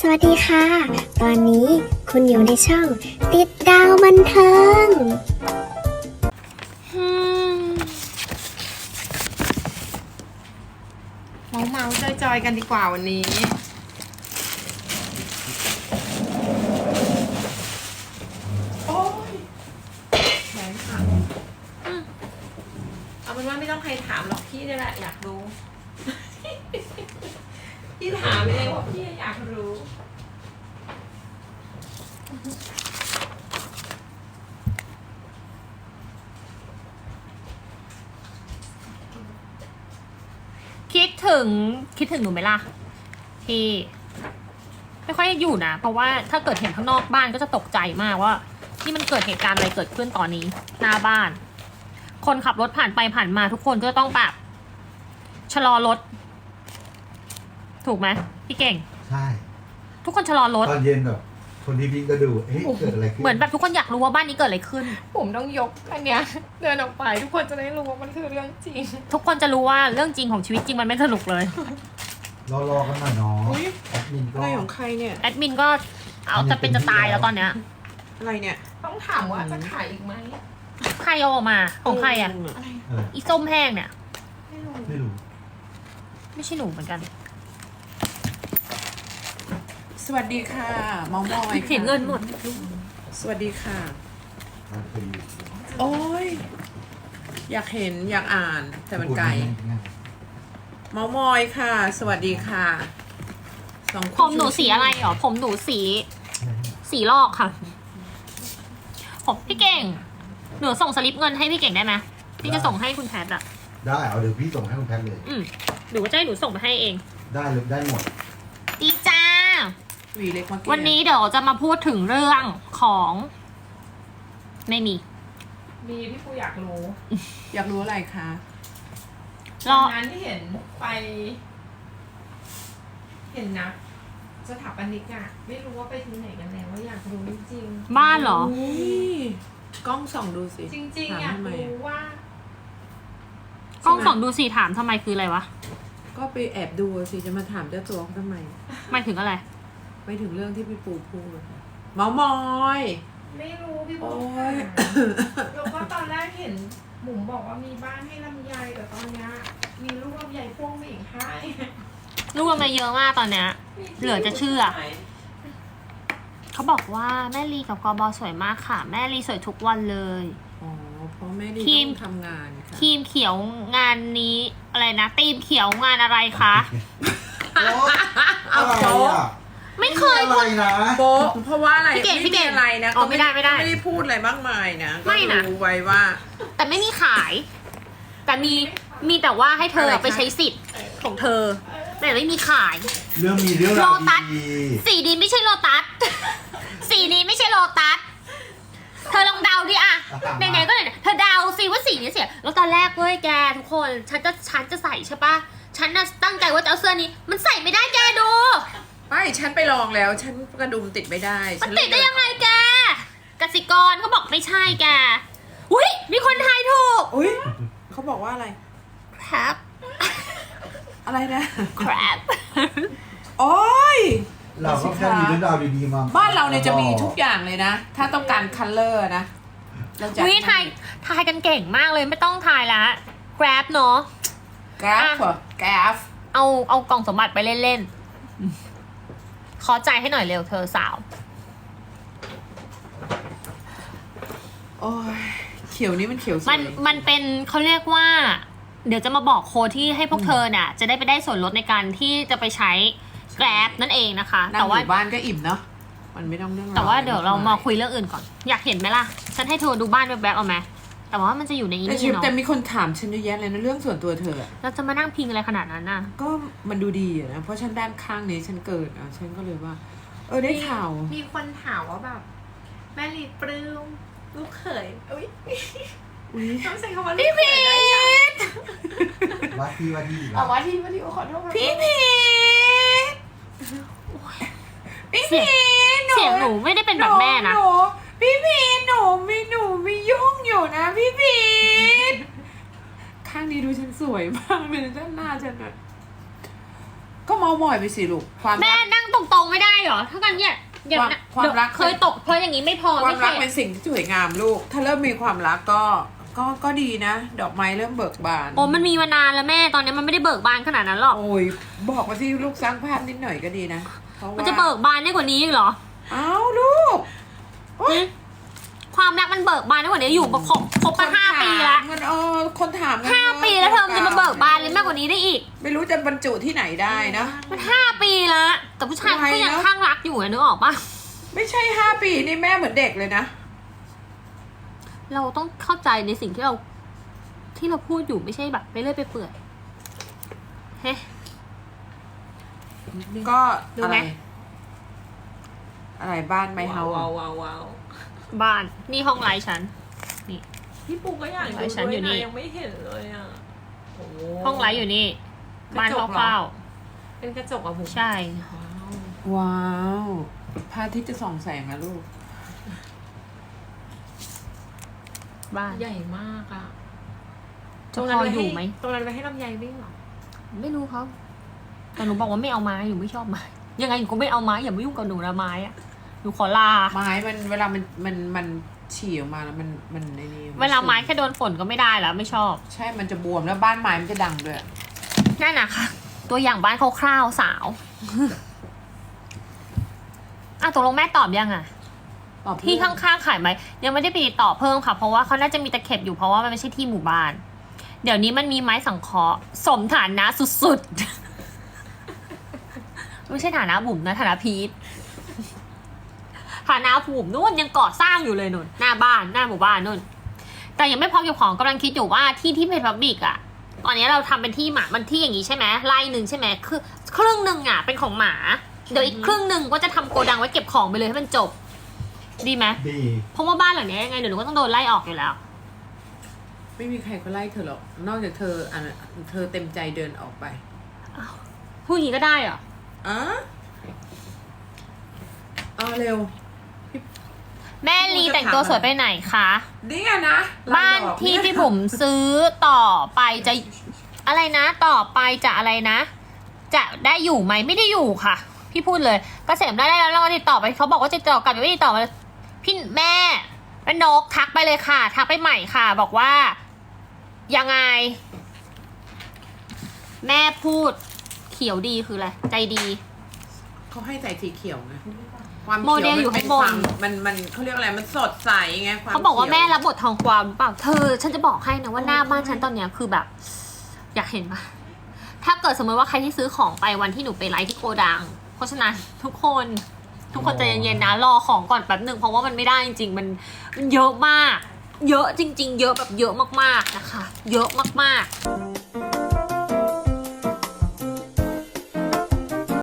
สวัสดีค่ะ ตอนนี้คุณอยู่ในช่อง ติดดาวบันเทิงเมาเมาจอยจอยๆกันดีกว่าวันนี้ โอ้ยแขนหักอืมเอาเป็นว่าไม่ต้องใครถามหรอกพี่นี่แหละอยากรู้ พี่ถามเองว่าพี่อยากรู้ คิด ถึงคิดถึงหนูไหมล่ะพี่ ไม่ค่อยอยู่นะ เพราะว่าถ้าเกิดเห็นข้างนอกบ้านก็จะตกใจมากว่านี่มันเกิดเหตุการณ์อะไรเกิดขึ้นตอนนี้หน้าบ้าน คนขับรถผ่านไปผ่านมาทุกคนก็ต้องแบบชะลอรถ ถูกไหมพี่เก่ง ใช่ ทุกคนชะลอรถ ตอนเย็นแบบ คนที่วิ่งก็ดู เอ๊ะเกิดอะไรขึ้นเหมือนแบบทุกคนอยากรู้ว่าบ้านนี้เกิดอะไรขึ้น ผมต้องยกอันเนี้ยเดินออกไปทุกคนจะได้รู้ว่ามันคือเรื่องจริง ทุกคนจะรู้ว่าเรื่องจริงของชีวิตจริงมันไม่สนุกเลย รอรอๆกันหน่อยเนาะอุ๊ย แอดมินก็อะไรของใครเนี่ย แอดมินก็เอาจะเป็นจะตายแล้วตอนเนี้ยอะไรเนี่ยต้องถามว่าจะขายอีกไหมใครเอาออกมาของใครอะเอออีส้มแห้งเนี่ย ไม่รู้ไม่รู้ไม่ใช่หนูเหมือนกัน สวัสดีค่ะเมอมอยค่ะเห็นเงินหมด สวัสดีค่ะมันเคยอยู่โอ้ย อยากเห็นอยากอ่านแต่มันไกลง่ายเมอมอยค่ะ สวัสดีค่ะสองคผมหนูสีอะไรหรอ ผมหนูสี สีลอกค่ะ ผมพี่เก่ง หนูส่งสลิปเงินให้พี่เก่งได้ไหมพี่จะส่งให้คุณแพทย์อะๆได้เอาเดี๋ยวพี่ส่งให้คุณแพทย์เลย อืมหรือว่าจะให้หนูส่งไปให้เอง ได้เลยได้หมดดีจ้า หวีเล็กเมื่อกี้วันนี้เดี๋ยวจะมาพูดถึงเรื่องของ ไม่มี มีพี่ปูอยากรู้อยากรู้อะไรคะรอ วันนั้นที่เห็นไป เห็นนะสถาปนิกอะไม่รู้ว่าไปถึงไหนกันแล้วว่าอยากรู้จริงๆบ้านเหรออุ้ยกล้องส่องดูสิ จริงๆถามอยากทำไมรู้ว่า กล้องส่องดูสีถามทำไมคืออะไรวะก็ไปแอบดูสิจะมาถามเจ้าตัวเขาทำไม หมายถึงอะไร ไม่ถึงเรื่องที่พี่ปูพูดเมอมอย ไม่รู้พี่ปูโอ้ยแล้วก็ตอนแรกเห็นหมุมบอกว่ามีบ้านให้ลำไยแต่ตอนเนี้ยมีลูกลำไยพ่วงมาอีกให้รูปมาเยอะมากตอนเนี้ย เหลือจะเชื่อ เขาบอกว่าแม่ลีกับกอบอสวยมากค่ะ แม่ลีสวยทุกวันเลย อ๋อเพราะแม่ดีทีม ต้องทำงานค่ะทีมเขียวงานนี้อะไรนะทีมเขียวงานอะไรคะอะไรอะ ไม่เคย อะไรนะ โป๊ะเพราะว่าอะไรพี่เก่งพี่เก่งมีอะไรนะอ๋อไม่ได้ไม่ได้ไม่ได้พูดอะไรมากมายนะไม่นะ ก็รู้ไว้ว่า แต่ไม่มีขาย แต่มีมีแต่ว่าให้เธออะไรคะ ไปใช้สิทธิ์ของเธอ แต่ไม่มีขาย เรื่องมีเรื่องราวโลตัส ดีสีนี้ไม่ใช่โลตัส สีนี้ไม่ใช่โลตัส เธอลองเดาดิอะไหนๆก็ไหนๆเธอเดาสิว่าสีนี้เสีย แล้วตอนแรกเว้ยแกทุกคน ฉันจะฉันจะใส่ใช่ปะฉันน่ะตั้งใจว่าจะเอาเสื้อนี้ มันใส่ไม่ได้แกดู ไม่ฉันไปลองแล้ว ฉันกระดุมติดไม่ได้มันฉัติดได้ยังไงแกกสิกรเขาบอกไม่ใช่แกอุ้ยมีคนทายถูกอุ้ยเขาบอกว่าอะไร ครับอะไรนะ ครับ โอ้ยๆเราก็แค่มีเรื่องราวดีๆมาบ้านเราเนี่ยจะมีทุกอย่างเลยนะ ถ้าต้องการคัลเลอร์นะเราจะวิทายทายกันเก่งมากเลยไม่ต้องทายละ Grab เนาะ กราฟเหรอกราฟเอาเอากล่องสมบัติไปเล่นๆ ขอใจให้หน่อยเร็วเธอสาว โอ้ยเขียวนี่มันเขียวสวยมันมันเป็นเขาเรียกว่า เดี๋ยวจะมาบอกโค้ดที่ให้พวกเธอน่ะ จะได้ไปได้ส่วนลดในการที่จะไปใช้ Grab นั่นเองนะคะนั่งแต่อว่ายู่บ้านก็อิ่มเนาะมันไม่ต้องเรื่องแต่ว่าอะไรเดี๋ยวเรามาคุยเรื่องอื่นก่อน อยากเห็นไหมล่ะ ฉันให้เธอดูบ้านแวบๆเอาไหม แต่ว่ามันจะอยู่ในนี้แต่ชีวิตเนาะแต่มีคนถามฉันเยอะแยะเลยนะเรื่องส่วนตัวเธออะเราจะมานั่งพิงอะไรขนาดนั้นน่ะ ก็มันดูดีอะนะ เพราะฉันด้านข้างนี้ฉันเกิดอะฉันก็เลยว่า เออได้ข่าว มีคนถามว่าแบบ แม่ลีปลื้มลูกเขยอุ้ยอุ๊ย ต้องใช้คำว่าลูกเขยได้ยังว่าที่ว่าที่เอาว่าที่ว่าที่ขอโทษพี่พีทพี่เสียงพีทหนูเสียงหนูไม่ได้เป็นแบบแม่นะหนู พี่พีทหนูมีหนูมียุ่งอยู่นะพี่พีทข้างนี้ดูฉันสวยมากเลยด้านหน้าฉันอะก็เมามอยไปสิลูกความแม่รัก นั่งตรงๆไม่ได้เหรอถ้ากันเนี่ยเดี๋ยวนะความรัก เคยตกเพราะอย่างนี้ไม่พอควาไม่มใช่รักเป็นสิ่งที่สวยงามลูก ถ้าเริ่มมีความรักก็ก็ก็ดีนะ ดอกไม้เริ่มเบิกบานโอ้มันมีมานานแล้วแม่ตอนนี้มันไม่ได้เบิกบานขนาดนั้นหรอก โอ้ยบอกมาสิลูกสร้างภาพนิดหน่อยก็ดีนะเพราะว่ามันจะเบิกบานได้กว่านี้อีกเหรออ้าวลูก ความรักมันเบิกบานได้กว่านี้อยู่มาครบครบมาห้าปีแล้วมันเออคนถามกันห้าเยอะปีแล้วเธอมันจะมาเบิกบานเลยมากกว่านี้ได้อีก ไม่รู้จะบรรจุที่ไหนได้นะ มันห้าปีแล้วแต่ผู้ชายเขาก็ยังไวเนอะข้างรักอยู่อะนึกออกปะไม่ใช่ห้าปีนี่แม่เหมือนเด็กเลยนะ เราต้องเข้าใจในสิ่งที่เรา ที่เราพูดอยู่ไม่ใช่แบบไปเรื่อยไปเปื่อยเฮ้ก็ดูอะไหมไร อะไรบ้านไมเฮาว้าวว้าวว้าวบ้านนี่ห้องไลฟ์ฉัน พี่ปูก็อยากไลฟ์ฉันอยู่นี่ด้วะยังไม่เห็นเลยอะโอ้ห้องไลฟ์อยู่นี่ บ้านกระจกเหรอ คร่าวเป็นกระจกอะผมๆใช่ ว้าวว้าวพระอาทิตย์จะส่องแสงนะลูก บ้าน ใหญ่มากอะจะพออยู่ไหม ตรงนั้นไปให้ลำไยวิ่งเหรอไม่รู้เขาแต่หนูบอกว่าไม่เอาไม้หนูไม่ชอบไม้ ยังไงหนูก็ไม่เอาไม้อย่ามายุ่งกับหนูนะไม้อะหนูขอลา ไม้มันเวลามันมันมันฉี่ออกมาแล้วมันมันในนี้นเวลาไม้แค่โดนฝนก็ไม่ได้แล้วไม่ชอบ ใช่มันจะบวมแล้วบ้านไม้มันจะดังด้วย นั่นนะคะตัวอย่างบ้านคร่าวๆสาว อะตกลงแม่ตอบยังอะ ตอบที่ข้างๆขายไหมยังไม่ได้ไปติดต่อเพิ่มค่ะ เพราะว่าเขาน่าจะมีตะเข็บอยู่เพราะว่ามันไม่ใช่ที่หมู่บ้าน เดี๋ยวนี้มันมีไม้สังเคราะห์สมฐานะสุดๆ ไม่ใช่ฐานะบุ๋มนะฐานะพีทฐานะบุ๋มนู่นยังก่อสร้างอยู่เลยนุ่นหน้าบ้านหน้าหมู่บ้านนู่น แต่ยังไม่พร้อมเก็บของกำลังคิดอยู่ว่าที่ที่เพจพับบิกอะตอนนี้เราทำเป็นที่หมามันที่อย่างนี้ใช่ไหมไร่หนึ่งใช่ไหมคือครึ่งหนึ่งอะเป็นของหมาเดี๋ยวอีกครึ่งหนึ่งก็จะทำโกดังไว้เก็บของไปเลยให้มันจบ ดีไหมดีเพราะว่าบ้านหลังนี้ยังไงเดี๋ยวหนูก็ต้องโดนไล่ออกอยู่แล้ว ไม่มีใครก็ไล่เธอหรอกนอกจากเธออะเธอเต็มใจเดินออกไปพูดอย่างนี้ก็ได้เหรอ อะเอาเร็ว แม่ลีแต่งตัวสวยไปไหนคะ นี่ไงนะลยบ้านดอกที่เนี่ยพี่ผมซื้อต่อไปจะอะไรนะ ต่อไปจะอะไรนะ จะได้อยู่ไหมไม่ได้อยู่ค่ะ พี่พูดเลยกเกษมได้แล้วเราก็ติดต่อไปเขาบอกว่าจะติดต่อกลับไม่ติดต่อมาพี่แม่แม่นกทักไปเลยค่ะ ทักไปใหม่ค่ะ บอกว่า ยังไง แม่พูด เขียวดีคืออะไรใจดี เขาให้ใส่สีเขียวไงความโมเดลอยู่ขีวข้างบนเป็ควมมันมันเขาเรียกอะไรมันสดใสไงความเขาบอกว่าขียแม่รับบททองกวาวหรือเปล่าเธอ ฉันจะบอกให้นะว่าหน้าบ้านฉันตอนเนี้ยคือแบบ อยากเห็นปะถ้าเกิดสมมติว่าใครที่ซื้อของไปวันที่หนูไปไลฟ์ที่โกดัง เพราะฉะนั้นทุกคน ทุกคนใจเย็นๆนะ รอของก่อนแป๊บหนึ่งเพราะว่ามันไม่ได้จริงๆ มันมันเยอะมาก เยอะจริง ๆ เยอะแบบเยอะมากๆนะคะ เยอะมากๆ